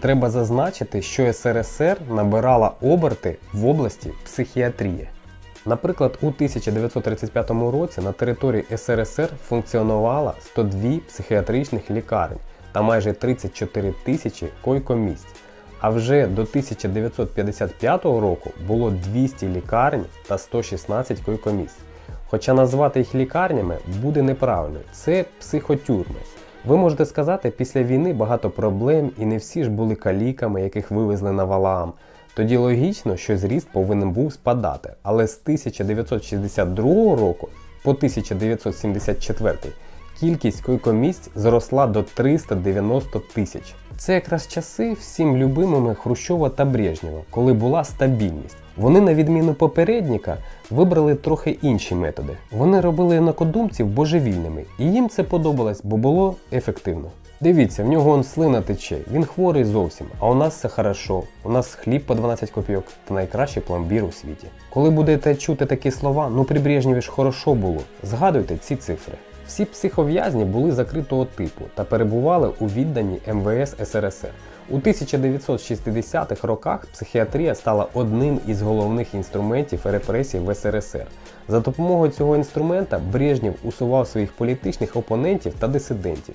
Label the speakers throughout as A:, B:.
A: Треба зазначити, що СРСР набирала оберти в області психіатрії. Наприклад, у 1935 році на території СРСР функціонувало 102 психіатричних лікарень та майже 34 тисячі койкомісць. А вже до 1955 року було 200 лікарень та 116 койкомісць. Хоча назвати їх лікарнями буде неправильно, це психотюрми. Ви можете сказати, після війни багато проблем і не всі ж були каліками, яких вивезли на валаам. Тоді логічно, що зріст повинен був спадати, але з 1962 року по 1974 кількість койкомісць зросла до 390 тисяч. Це якраз часи всім любимими Хрущова та Брежнєва, коли була стабільність. Вони, на відміну попередника, вибрали трохи інші методи. Вони робили інакодумців божевільними, і їм це подобалось, бо було ефективно. Дивіться, в нього он слина тече, він хворий зовсім, а у нас все хорошо. У нас хліб по 12 копійок та найкращий пломбір у світі. Коли будете чути такі слова, ну при Брежнєві ж хорошо було, згадуйте ці цифри. Всі психов'язні були закритого типу та перебували у відданні МВС СРСР. У 1960-х роках психіатрія стала одним із головних інструментів репресій в СРСР. За допомогою цього інструмента Брежнєв усував своїх політичних опонентів та дисидентів.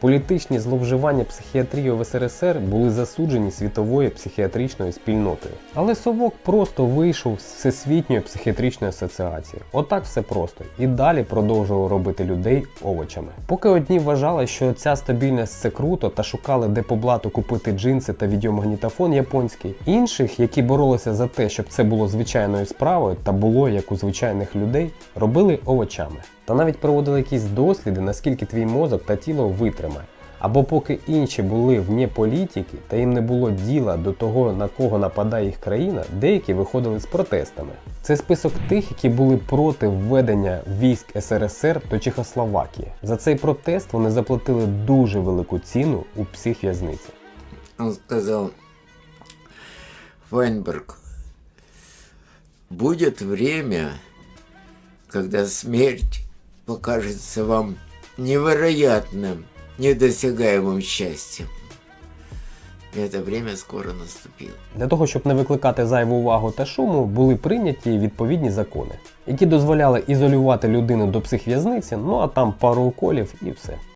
A: Політичні зловживання психіатрії в СРСР були засуджені світовою психіатричною спільнотою. Але Совок просто вийшов з Всесвітньої психіатричної асоціації. Отак все просто. І далі продовжував робити людей овочами. Поки одні вважали, що ця стабільність це круто та шукали де по блату купити джинси та відеомагнітофон японський, інших, які боролися за те, щоб це було звичайною справою та було як у звичайних людей, робили овочами. Та навіть проводили якісь досліди, наскільки твій мозок та тіло витримає. Або поки інші були вне політики та їм не було діла до того, на кого нападає їх країна, деякі виходили з протестами. Це список тих, які були проти введення військ СРСР до Чехословакії. За цей протест вони заплатили дуже велику ціну у психв'язниці.
B: Он сказал, Вайнберг, будет время, когда смерть покажется вам невероятным, недосягаемым счастьем. Это время скоро наступило.
A: Для того, щоб не викликати зайву увагу та шуму, були прийняті відповідні закони, які дозволяли ізолювати людину до психв'язниці, ну а там пару уколів і все.